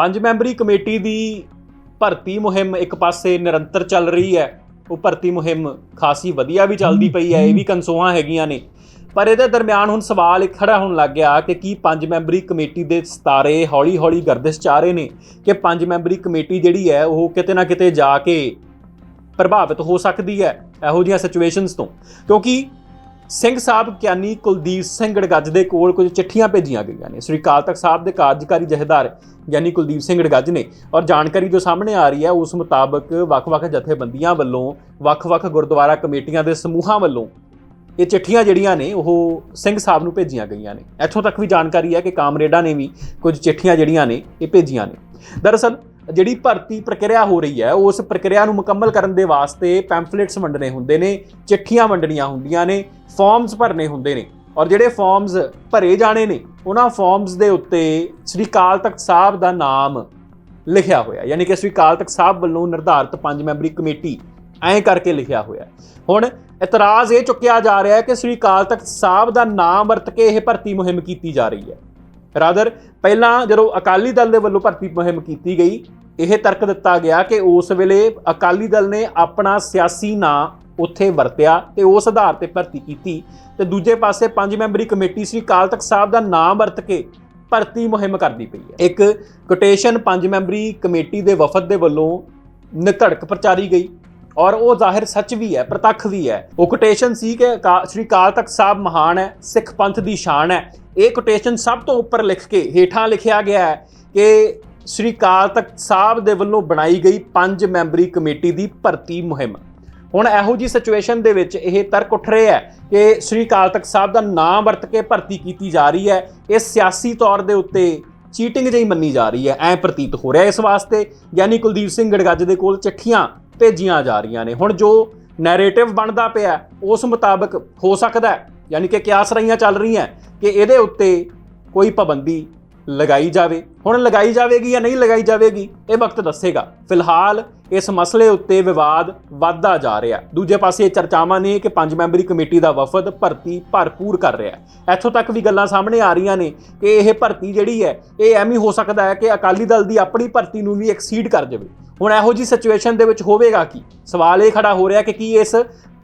ਪੰਜ memory committee ਦੀ ਭਰਤੀ ਮੁਹਿੰਮ ਇੱਕ ਪਾਸੇ ਨਿਰੰਤਰ ਚੱਲ ਰਹੀ ਹੈ ਉਹ ਭਰਤੀ ਮੁਹਿੰਮ ਖਾਸੀ ਵਧੀਆ ਵੀ ਚੱਲਦੀ ਪਈ ਹੈ ਇਹ ਵੀ ਕਨਸੋਆਂ ਹੈਗੀਆਂ ਨੇ। ਪਰ ਇਹਦੇ ਦਰਮਿਆਨ ਹੁਣ ਸਵਾਲ ਇੱਕ ਖੜਾ ਹੋਣ ਲੱਗ ਗਿਆ ਕਿ ਕੀ ਪੰਜ ਮੈਂਬਰੀ ਕਮੇਟੀ ਦੇ ਸਤਾਰੇ ਹੌਲੀ-ਹੌਲੀ ਗਰਦਿਸ਼ ਚ ਰਹੇ ਨੇ ਕਿ ਪੰਜ ਮੈਂਬਰੀ ਕਮੇਟੀ ਜਿਹੜੀ ਹੈ ਉਹ ਕਿਤੇ ਨਾ ਕਿਤੇ ਜਾ ਕੇ ਪ੍ਰਭਾਵਿਤ ਹੋ ਸਕਦੀ ਹੈ ਇਹੋ ਜਿਹੀਆਂ ਸਿਚੁਏਸ਼ਨਸ ਤੋਂ। ਕਿਉਂਕਿ ਸਿੰਘ ਸਾਹਿਬ ਗਿਆਨੀ ਕੁਲਦੀਪ ਸਿੰਘ ਗੜਗੱਜ ਦੇ ਕੋਲ ਕੁਝ ਚਿੱਠੀਆਂ ਭੇਜੀਆਂ ਗਈਆਂ ਨੇ। ਸ੍ਰੀ ਅਕਾਲ ਤਖਤ ਸਾਹਿਬ ਦੇ ਕਾਰਜਕਾਰੀ ਜਥੇਦਾਰ ਗਿਆਨੀ ਕੁਲਦੀਪ ਸਿੰਘ ਗੜਗੱਜ ਨੇ ਔਰ ਜਾਣਕਾਰੀ ਜੋ ਸਾਹਮਣੇ ਆ ਰਹੀ ਹੈ, ਉਸ ਮੁਤਾਬਕ ਵੱਖ-ਵੱਖ ਜਥੇਬੰਦੀਆਂ ਵੱਲੋਂ, ਵੱਖ-ਵੱਖ ਗੁਰਦੁਆਰਾ ਕਮੇਟੀਆਂ ਦੇ ਸਮੂਹਾਂ ਵੱਲੋਂ ਇਹ ਚਿੱਠੀਆਂ ਜਿਹੜੀਆਂ ਨੇ, ਉਹ ਸਿੰਘ ਸਾਹਿਬ ਨੂੰ ਭੇਜੀਆਂ ਗਈਆਂ ਨੇ। ਇੱਥੋਂ ਤੱਕ ਵੀ ਜਾਣਕਾਰੀ ਹੈ ਕਿ ਕਾਮਰੇਡਾਂ ਨੇ ਵੀ ਕੁਝ ਚਿੱਠੀਆਂ ਜਿਹੜੀਆਂ ਨੇ, ਇਹ ਭੇਜੀਆਂ ਨੇ। ਦਰਅਸਲ ਜਿਹੜੀ ਭਰਤੀ ਪ੍ਰਕਿਰਿਆ ਹੋ ਰਹੀ ਹੈ, ਉਸ ਪ੍ਰਕਿਰਿਆ ਨੂੰ ਮੁਕੰਮਲ ਕਰਨ ਦੇ ਵਾਸਤੇ ਪੈਂਫਲੇਟਸ ਵੰਡਣੇ ਹੁੰਦੇ ਨੇ, ਚਿੱਠੀਆਂ ਵੰਡਣੀਆਂ ਹੁੰਦੀਆਂ ਨੇ ਫਾਰਮਸ ਭਰਨੇ ਹੁੰਦੇ ਨੇ ਔਰ ਜਿਹੜੇ ਫਾਰਮਸ ਭਰੇ ਜਾਣੇ ਨੇ, ਉਹਨਾਂ ਫਾਰਮਸ ਦੇ ਉੱਤੇ ਸ੍ਰੀ ਅਕਾਲ ਤਖਤ ਸਾਹਿਬ ਦਾ ਨਾਮ ਲਿਖਿਆ ਹੋਇਆ, ਯਾਨੀ ਕਿ ਸ੍ਰੀ ਅਕਾਲ ਤਖਤ ਸਾਹਿਬ ਵੱਲੋਂ ਨਿਰਧਾਰਿਤ ਪੰਜ ਮੈਂਬਰੀ ਕਮੇਟੀ ਐਂ ਕਰਕੇ ਲਿਖਿਆ ਹੋਇਆ ਹੁਣ ਇਤਰਾਜ਼ ਇਹ ਚੁੱਕਿਆ ਜਾ ਰਿਹਾ ਹੈ ਕਿ ਸ੍ਰੀ ਅਕਾਲ ਤਖਤ ਸਾਹਿਬ ਦਾ ਨਾਮ ਵਰਤ ਕੇ ਇਹ ਭਰਤੀ ਮੁਹਿੰਮ ਕੀਤੀ ਜਾ ਰਹੀ ਹੈ। ਰਾਦਰ ਪਹਿਲਾਂ ਜਦੋਂ ਅਕਾਲੀ ਦਲ ਦੇ ਵੱਲੋਂ ਭਰਤੀ ਮੁਹਿੰਮ ਕੀਤੀ ਗਈ ਇਹ ਤਰਕ ਦਿੱਤਾ ਗਿਆ ਕਿ ਉਸ ਵੇਲੇ ਅਕਾਲੀ ਦਲ ਨੇ ਆਪਣਾ ਸਿਆਸੀ ਨਾਂ ਉੱਥੇ ਵਰਤਿਆ ਤੇ ਉਸ ਆਧਾਰ ਤੇ ਭਰਤੀ ਕੀਤੀ ਤੇ ਦੂਜੇ ਪਾਸੇ ਪੰਜ ਮੈਂਬਰੀ ਕਮੇਟੀ ਸ੍ਰੀ ਅਕਾਲ ਤਖਤ ਸਾਹਿਬ ਦਾ ਨਾਮ ਵਰਤ ਕੇ ਭਰਤੀ ਮੁਹਿੰਮ ਕਰਦੀ ਪਈ ਹੈ। ਇੱਕ ਕੋਟੇਸ਼ਨ ਪੰਜ ਮੈਂਬਰੀ ਕਮੇਟੀ ਦੇ ਵਫਦ ਦੇ ਵੱਲੋਂ ਨਿਧੜਕ ਪ੍ਰਚਾਰੀ ਗਈ ਔਰ ਉਹ ਜ਼ਾਹਿਰ ਸੱਚ ਵੀ ਹੈ, ਪ੍ਰਤੱਖ ਵੀ ਹੈ। ਉਹ ਕੋਟੇਸ਼ਨ ਸੀ ਕਿ ਅਕਾ- ਸ੍ਰੀ ਕਾਲ ਤਖਤ ਸਾਹਿਬ ਮਹਾਨ ਹੈ, ਸਿੱਖ ਪੰਥ ਦੀ ਸ਼ਾਨ ਹੈ। ਇਹ ਕੋਟੇਸ਼ਨ ਸਭ ਤੋਂ ਉੱਪਰ ਲਿਖ ਕੇ ਹੇਠਾਂ ਲਿਖਿਆ ਗਿਆ ਹੈ ਕਿ ਸ੍ਰੀ ਕਾਲ ਤਖਤ ਸਾਹਿਬ ਦੇ ਵੱਲੋਂ ਬਣਾਈ ਗਈ ਪੰਜ ਮੈਂਬਰੀ ਕਮੇਟੀ ਦੀ ਭਰਤੀ ਮੁਹਿੰਮ। ਹੁਣ ਇਹੋ ਜੀ ਸਿਚੁਏਸ਼ਨ ਦੇ ਵਿੱਚ ਇਹ ਤਰਕ ਉੱਠ ਰਿਹਾ ਹੈ ਕਿ ਸ੍ਰੀ ਕਾਲ ਤਖਤ ਸਾਹਿਬ ਦਾ ਨਾਮ ਵਰਤ ਕੇ ਭਰਤੀ ਕੀਤੀ ਜਾ ਰਹੀ ਹੈ। ਇਹ ਸਿਆਸੀ ਤੌਰ ਦੇ ਉੱਤੇ ਚੀਟਿੰਗ ਜਿਹੀ ਮੰਨੀ ਜਾ ਰਹੀ ਹੈ। ਐ ਪ੍ਰਤੀਤ ਹੋ ਰਿਹਾ ਇਸ ਵਾਸਤੇ, ਯਾਨੀ ਕੁਲਦੀਪ ਸਿੰਘ ਗੜਗੱਜ ਦੇ ਕੋਲ ਚਿੱਠੀਆਂ ਭੇਜੀਆਂ ਜਾ ਰਹੀਆਂ ਨੇ। ਹੁਣ ਜੋ ਨੈਰੇਟਿਵ ਬਣਦਾ ਪਿਆ, ਉਸ ਮੁਤਾਬਕ ਹੋ ਸਕਦਾ ਯਾਨੀ ਕਿ ਕਿਆਸ ਰਹੀਆਂ ਚੱਲ ਰਹੀਆਂ, ਕਿ ਇਹਦੇ ਉੱਤੇ ਕੋਈ ਪਾਬੰਦੀ ਲਗਾਈ ਜਾਵੇ। ਹੁਣ ਲਗਾਈ ਜਾਵੇਗੀ ਜਾਂ ਨਹੀਂ ਲਗਾਈ ਜਾਵੇਗੀ, ਇਹ ਵਕਤ ਦੱਸੇਗਾ। ਫਿਲਹਾਲ ਇਸ ਮਸਲੇ ਉੱਤੇ ਵਿਵਾਦ ਵੱਧਦਾ ਜਾ ਰਿਹਾ ਦੂਜੇ ਪਾਸੇ ਇਹ ਚਰਚਾਵਾਂ ਨੇ ਕਿ ਪੰਜ ਮੈਂਬਰੀ ਕਮੇਟੀ ਦਾ ਵਫਦ ਭਰਤੀ ਭਰਪੂਰ ਕਰ ਰਿਹਾ ਹੈ। ਇੱਥੋਂ ਤੱਕ ਵੀ ਗੱਲਾਂ ਸਾਹਮਣੇ ਆ ਰਹੀਆਂ ਨੇ ਕਿ ਇਹ ਭਰਤੀ ਜਿਹੜੀ ਹੈ, ਇਹ ਐਵੇਂ ਹੋ ਸਕਦਾ ਹੈ ਕਿ ਅਕਾਲੀ ਦਲ ਦੀ ਆਪਣੀ ਭਰਤੀ ਨੂੰ ਵੀ ਐਕਸੀਡ ਕਰ ਜਾਵੇ ਹੁਣ ਇਹੋ ਜੀ ਸਿਚੁਏਸ਼ਨ ਦੇ ਵਿੱਚ ਹੋਵੇਗਾ ਕੀ? ਸਵਾਲ ਇਹ ਖੜਾ ਹੋ ਰਿਹਾ ਕਿ ਕੀ ਇਸ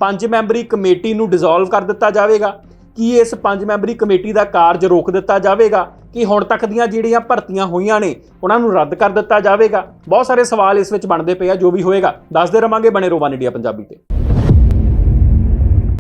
ਪੰਜ ਮੈਂਬਰੀ ਕਮੇਟੀ ਨੂੰ ਡਿਸੋਲਵ ਕਰ ਦਿੱਤਾ ਜਾਵੇਗਾ? ਕੀ ਇਸ ਪੰਜ ਮੈਂਬਰੀ ਕਮੇਟੀ ਦਾ ਕਾਰਜ ਰੋਕ ਦਿੱਤਾ ਜਾਵੇਗਾ? ਕਿ ਹੁਣ ਤੱਕ ਦੀਆਂ ਜਿਹੜੀਆਂ ਭਰਤੀਆਂ ਹੋਈਆਂ ਨੇ, ਉਹਨਾਂ ਨੂੰ ਰੱਦ ਕਰ ਦਿੱਤਾ ਜਾਵੇਗਾ? ਬਹੁਤ ਸਾਰੇ ਸਵਾਲ ਇਸ ਵਿੱਚ ਬਣਦੇ ਪਏ ਆ, ਜੋ ਵੀ ਹੋਏਗਾ। ਦੱਸਦੇ ਰਵਾਂਗੇ ਬਣੇ ਰੋਵਾਨ ਇੰਡੀਆ ਪੰਜਾਬੀ ਤੇ।